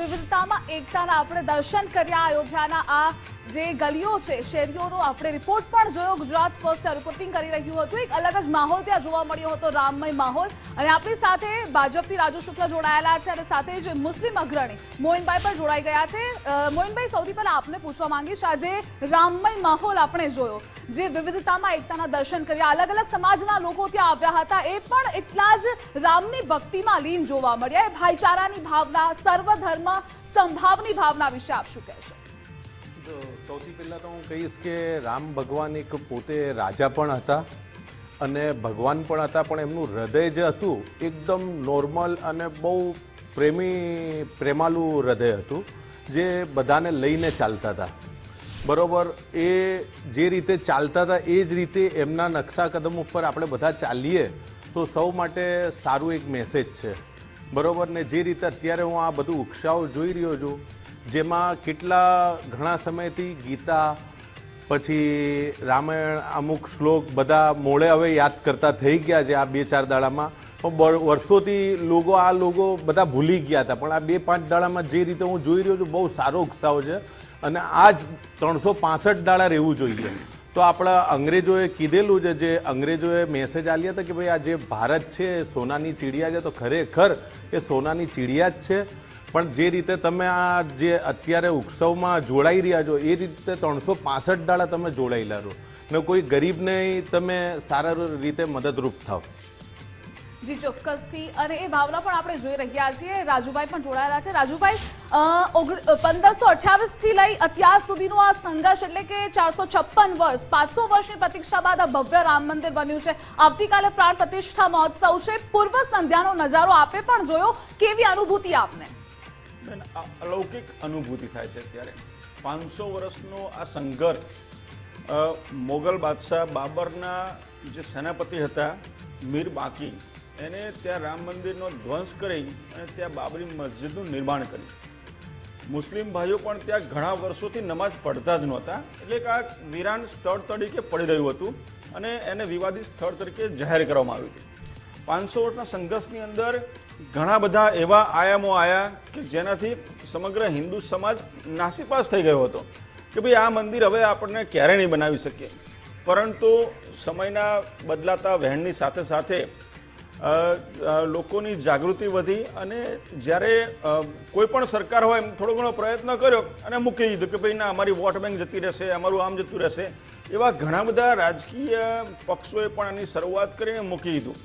વિવિધતામાં એકતાના આપણે દર્શન કર્યા. અયોધ્યાના આ જે ગલીઓ છે, શેરીઓનો આપણે રિપોર્ટ પણ જોયો. ગુજરાત ફર્સ્ટ રિપોર્ટિંગ કરી રહ્યું હતું. એક અલગ જ માહોલ ત્યાં જોવા મળ્યો હતો, રામમય માહોલ. અને આપણી સાથે ભાજપથી રાજુ શુક્લ જોડાયેલા છે અને સાથે જ મુસ્લિમ અગ્રણી મોહિનભાઈ પણ જોડાઈ ગયા છે. મોહિનભાઈ, સૌથી પહેલા આપને પૂછવા માંગીશ, આજે રામમય માહોલ આપણે જોયો, જે વિવિધતામાં એકતાના દર્શન કર્યા. અલગ અલગ સમાજના લોકો ત્યાં આવ્યા હતા. એ પણ એટલા જ રામની ભક્તિમાં લીન જોવા મળ્યા. એ ભાઈચારાની ભાવના, સર્વધર્મ સંભાવની ભાવના વિશે આપ કહેશો? સૌથી પહેલાં તો હું કહીશ કે રામ ભગવાન એક પોતે રાજા પણ હતા અને ભગવાન પણ હતા, પણ એમનું હૃદય જે હતું એકદમ નોર્મલ અને બહુ પ્રેમી, પ્રેમાલું હૃદય હતું, જે બધાને લઈને ચાલતા હતા. બરોબર, એ જે રીતે ચાલતા હતા, એ જ રીતે એમના નકશા કદમ ઉપર આપણે બધા ચાલીએ, તો સૌ માટે સારું એક મેસેજ છે. બરોબર ને જે રીતે અત્યારે હું આ બધું ઉત્સાહ જોઈ રહ્યો છું, જેમાં કેટલા ઘણા સમયથી ગીતા, પછી રામાયણ, અમુક શ્લોક બધા મોડે હવે યાદ કરતા થઈ ગયા છે આ બે ચાર દાડામાં. પણ વર્ષોથી લોકો આ લોકો બધા ભૂલી ગયા હતા. પણ આ બે પાંચ દાડામાં જે રીતે હું જોઈ રહ્યો છું, બહુ સારો ઉત્સાહ છે. અને આ જ ત્રણસો પાસઠ દાડા રહેવું જોઈએ. તો આપણા અંગ્રેજોએ કીધેલું છે, જે અંગ્રેજોએ મેસેજ આલ્યા હતા કે ભાઈ, આ જે ભારત છે સોનાની ચીડિયા છે, તો ખરેખર એ સોનાની ચીડિયા જ છે. પણ જે રીતે તમે આ જે અત્યારે ઉત્સવમાં જોડાઈ રહ્યા છો, એ રીતે ત્રણસો પાસઠ દાડા તમે જોડાયેલા રહો. ને કોઈ ગરીબને તમે સારા રીતે મદદરૂપ થાવ. જી, ચોક્કસથી. અને એ ભાવના પણ આપણે જોઈ રહ્યા છીએ. રાજુભાઈ પણ જોડાયેલા છે. રાજુભાઈ પંદરસો અઠ્યાવીસથી લઈ અત્યાર સુધીનો આ સંઘર્ષ એટલે કે ચારસો છપ્પન વર્ષ, પાંચસો વર્ષની પ્રતીક્ષા બાદ આ ભવ્ય રામ મંદિર બન્યું છે. આવતીકાલે પ્રાણ મહોત્સવ છે. પૂર્વ સંધ્યાનો નજારો આપે પણ જોયો. કેવી અનુભૂતિ આપને? અલૌકિક અનુભૂતિ થાય છે અત્યારે. પાંચસો વર્ષનો આ સંઘર્ષ મોગલ બાદશાહ બાબરના જે સેનાપતિ હતા, મીર બાકી, એને ત્યાં રામ મંદિરનો ધ્વંસ કરી અને ત્યાં બાબરી મસ્જિદનું નિર્માણ કર્યું. મુસ્લિમ ભાઈઓ પણ ત્યાં ઘણા વર્ષોથી નમાઝ પઢતા જ નહોતા. એટલે કે આ વિરાન સ્થળ તરીકે પડી રહ્યું હતું અને એને વિવાદિત સ્થળ તરીકે જાહેર કરવામાં આવ્યું હતું. પાંચસો વર્ષના સંઘર્ષની અંદર ઘણા બધા એવા આયામો આવ્યા કે જેનાથી સમગ્ર હિન્દુ સમાજ નાસીપાસ થઈ ગયો હતો કે ભાઈ આ મંદિર હવે આપણને ક્યારે નહીં બનાવી શકીએ. પરંતુ સમયના બદલાતા વહેણની સાથે સાથે લોકોની જાગૃતિ વધી અને જ્યારે કોઈ પણ સરકાર હોય એમ થોડો ઘણો પ્રયત્ન કર્યો અને મૂકી દીધું કે ભાઈ ના, અમારી વોટ બેંક જતી રહેશે, અમારું આમ જતું રહેશે, એવા ઘણા બધા રાજકીય પક્ષોએ પણ આની શરૂઆત કરીને મૂકી દીધું.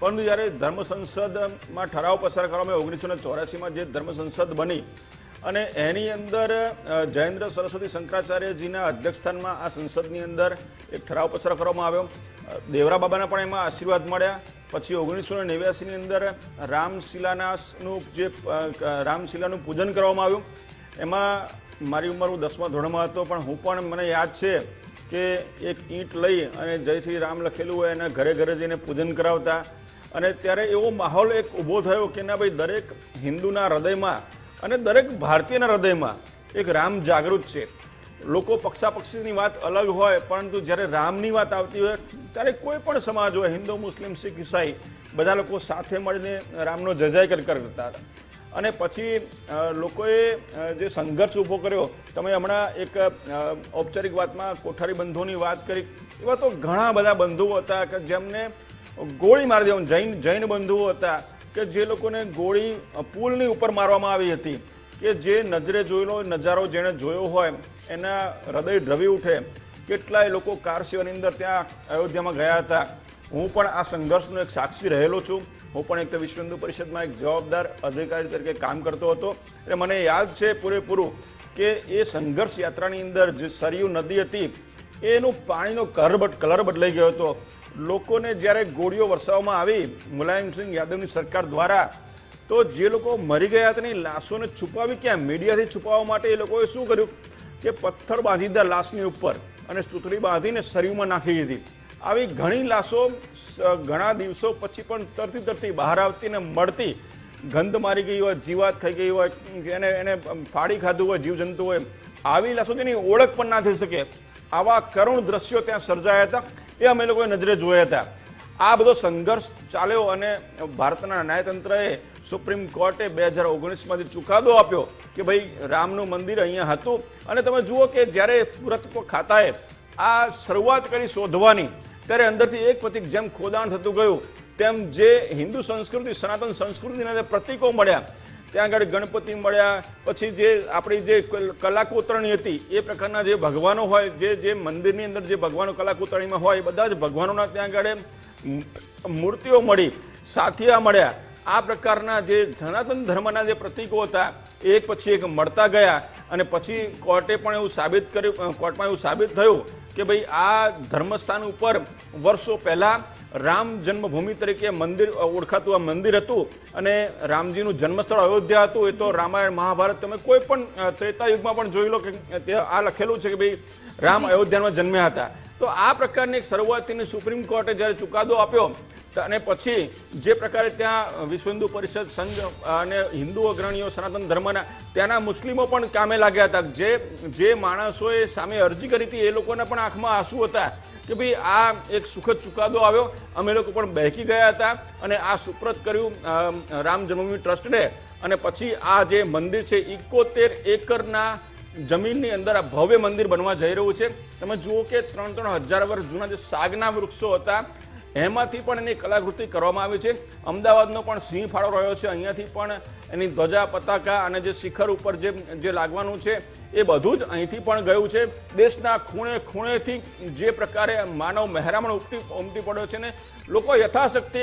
પરંતુ જ્યારે ધર્મ સંસદમાં ઠરાવ પસાર કરવામાં ઓગણીસો ને ચોરાસીમાં જે ધર્મ સંસદ બની અને એની અંદર જયેન્દ્ર સરસ્વતી શંકરાચાર્યજીના અધ્યક્ષસ્થાનમાં આ સંસદની અંદર એક ઠરાવ પસાર કરવામાં આવ્યો. દેવરા બાબાના પણ એમાં આશીર્વાદ મળ્યા. પછી ઓગણીસો ને નેવ્યાસીની અંદર રામશિલાનાસનું જે રામશિલાનું પૂજન કરવામાં આવ્યું. એમાં મારી ઉંમર હું દસમા ધોરણમાં હતો, પણ હું પણ, મને યાદ છે કે એક ઈંટ લઈ અને જય શ્રી રામ લખેલું હોય, એના ઘરે ઘરે જઈને પૂજન કરાવતા. અને ત્યારે એવો માહોલ એક ઊભો થયો કે ના ભાઈ, દરેક હિન્દુના હૃદયમાં અને દરેક ભારતીયના હૃદયમાં એક રામ જાગૃત છે. લોકો પક્ષાપક્ષીની વાત અલગ હોય, પરંતુ જ્યારે રામની વાત આવતી હોય, ત્યારે કોઈ પણ સમાજ હોય, હિન્દુ, મુસ્લિમ, શીખ, ઈસાઈ, બધા લોકો સાથે મળીને રામનો જજાયકર જયકાર કરતા હતા. અને પછી લોકોએ જે સંઘર્ષ ઊભો કર્યો, તમે હમણાં એક ઔપચારિક વાતમાં કોઠારી બંધુઓની વાત કરી, એવા તો ઘણા બધા બંધુઓ હતા કે જેમને ગોળી મારી દેવાનું જૈન જૈન બંધુઓ હતા, કે જે લોકોને ગોળી પુલની ઉપર મારવામાં આવી હતી, કે જે નજરે જોયેલો નજારો જેણે જોયો હોય એના હૃદય ડ્રવી ઉઠે. કેટલાય લોકો કાર સેવાની અંદર ત્યાં અયોધ્યામાં ગયા હતા. હું પણ આ સંઘર્ષનો એક સાક્ષી રહેલો છું. હું પણ એક તો વિશ્વ હિન્દુ પરિષદમાં એક જવાબદાર અધિકારી તરીકે કામ કરતો હતો. એટલે મને યાદ છે પૂરેપૂરું કે એ સંઘર્ષ યાત્રાની અંદર જે સરયુ નદી હતી, એનું પાણીનો કલર કલર બદલાઈ ગયો હતો. લોકોને જ્યારે ગોળીઓ વરસાવવામાં આવી મુલાયમસિંહ યાદવની સરકાર દ્વારા, તો જે લોકો મરી ગયા હતા એની લાશોને છુપાવી ક્યાં? મીડિયાથી છુપાવવા માટે એ લોકોએ શું કર્યું? કે પથ્થર બાંધી દીધા લાશની ઉપર અને સ્તુતરી બાંધીને સરયુમાં નાખી દીધી. આવી ઘણી લાશો ઘણા દિવસો પછી પણ તરતી તરતી બહાર આવતી ને મળતી ગંધ મારી ગઈ હોય, જીવાત ખાઈ ગઈ હોય, એને એને ફાડી ખાધું હોય, જીવજંતુ હોય, આવી લાશો તેની ઓળખ પણ ના થઈ શકે. આવા કરુણ દ્રશ્યો ત્યાં સર્જાયા હતા. એ અમે લોકોએ નજરે જોયા હતા. આ બધો સંઘર્ષ ચાલ્યો અને ભારતના ન્યાયતંત્રએ સુપ્રીમ કોર્ટે બે હજાર ઓગણીસમાંથી ચુકાદો આપ્યો કે ભાઈ રામનું મંદિર અહીંયા હતું. અને તમે જુઓ કે જ્યારે પુરાતત્વ ખાતાએ આ શરૂઆત કરી શોધવાની, ત્યારે અંદરથી એક પ્રતિક જેમ ખોદાણ થતું ગયું, તેમ જે હિન્દુ સંસ્કૃતિ, સનાતન સંસ્કૃતિના જે પ્રતીકો મળ્યા, ત્યાં આગળ ગણપતિ મળ્યા, પછી જે આપણી જે કલ- કલાકોતરણી હતી, એ પ્રકારના જે ભગવાનો હોય, જે જે મંદિરની અંદર જે ભગવાનો કલાકોતરણીમાં હોય બધા જ ભગવાનોના ત્યાં આગળ મૂર્તિઓ મળી, સાથિયા મળ્યા. આ પ્રકારના જે સનાતન ધર્મના જે પ્રતીકો હતા એ એક પછી એક મળતા ગયા અને પછી કોર્ટે પણ એવું સાબિત કર્યું કોર્ટમાં એવું સાબિત થયું કે ભાઈ આ ધર્મસ્થાન ઉપર વર્ષો પહેલાં રામ જન્મભૂમિ તરીકે મંદિર ઓળખાતું આ મંદિર હતું અને રામજીનું જન્મસ્થળ અયોધ્યા હતું એ તો રામાયણ મહાભારત તમે કોઈ પણ અ, ત્રેતા યુગમાં પણ જોઈ લો કે તે આ લખેલું છે કે ભાઈ રામ અયોધ્યામાં જન્મ્યા હતા. તો આ પ્રકારની એક શરૂઆતની સુપ્રીમ કોર્ટે જ્યારે ચુકાદો આપ્યો અને પછી જે પ્રકારે ત્યાં વિશ્વ હિન્દુ પરિષદ સંઘ અને હિન્દુ અગ્રણીઓ સનાતન ધર્મના ત્યાંના મુસ્લિમો પણ કામે લાગ્યા હતા. જે જે માણસોએ સામે અરજી કરી હતી, એ લોકોના પણ આંખમાં આંસુ હતા કે ભાઈ આ એક સુખદ ચુકાદો આવ્યો. અમે લોકો પણ બહેકી ગયા હતા અને આ સુપ્રત કર્યું રામ જન્મભૂમિ ટ્રસ્ટને અને પછી આ જે મંદિર છે, ઇકોતેર એકરના જમીનની અંદર આ ભવ્ય મંદિર બનવા જઈ રહ્યું છે. તમે જુઓ કે ત્રણ ત્રણ હજાર વર્ષ જૂના જે સાગના વૃક્ષો હતા એમાંથી પણ એની કલાકૃતિ કરવામાં આવી છે. અમદાવાદનો પણ સિંહ ફાળો રહ્યો છે. અહીંયાથી પણ એની ધ્વજા, પતાકા અને જે શિખર ઉપર જે જે લાગવાનું છે એ બધું જ અહીંથી પણ ગયું છે. દેશના ખૂણે ખૂણેથી જે પ્રકારે માનવ મહેરામણ ઉપટી ઉમટી પડ્યો છે ને, લોકો યથાશક્તિ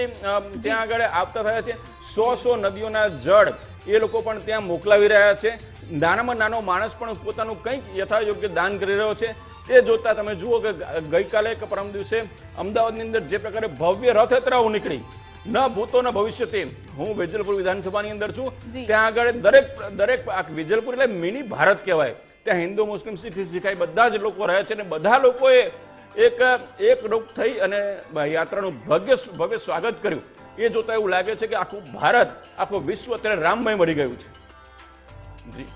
ત્યાં આગળ આવતા થયા છે. સો સો નદીઓના જળ એ લોકો પણ ત્યાં મોકલાવી રહ્યા છે. નાનામાં નાનો માણસ પણ પોતાનું કંઈક યથાયોગ્ય દાન કરી રહ્યો છે. તે જોતા તમે જુઓ કે ગઈકાલે કે પરમ દિવસે અમદાવાદની અંદર જે પ્રકારે ભવ્ય રથયાત્રાઓ નીકળી. ન ભૂતો ન ભવિષ્યથી હું વેજલપુર વિધાનસભાની અંદર છું. ત્યાં આગળ દરેક દરેક વેજલપુર એટલે મિની ભારત કહેવાય. ત્યાં હિન્દુ મુસ્લિમ શીખ શીખાઈ બધા જ લોકો રહે છે અને બધા લોકોએ એક એક રૂપ થઈ અને યાત્રાનું ભવ્ય ભવ્ય સ્વાગત કર્યું. એ જોતા એવું લાગે છે કે આખું ભારત આખું વિશ્વ અત્યારે રામમય મળી ગયું છે. જી.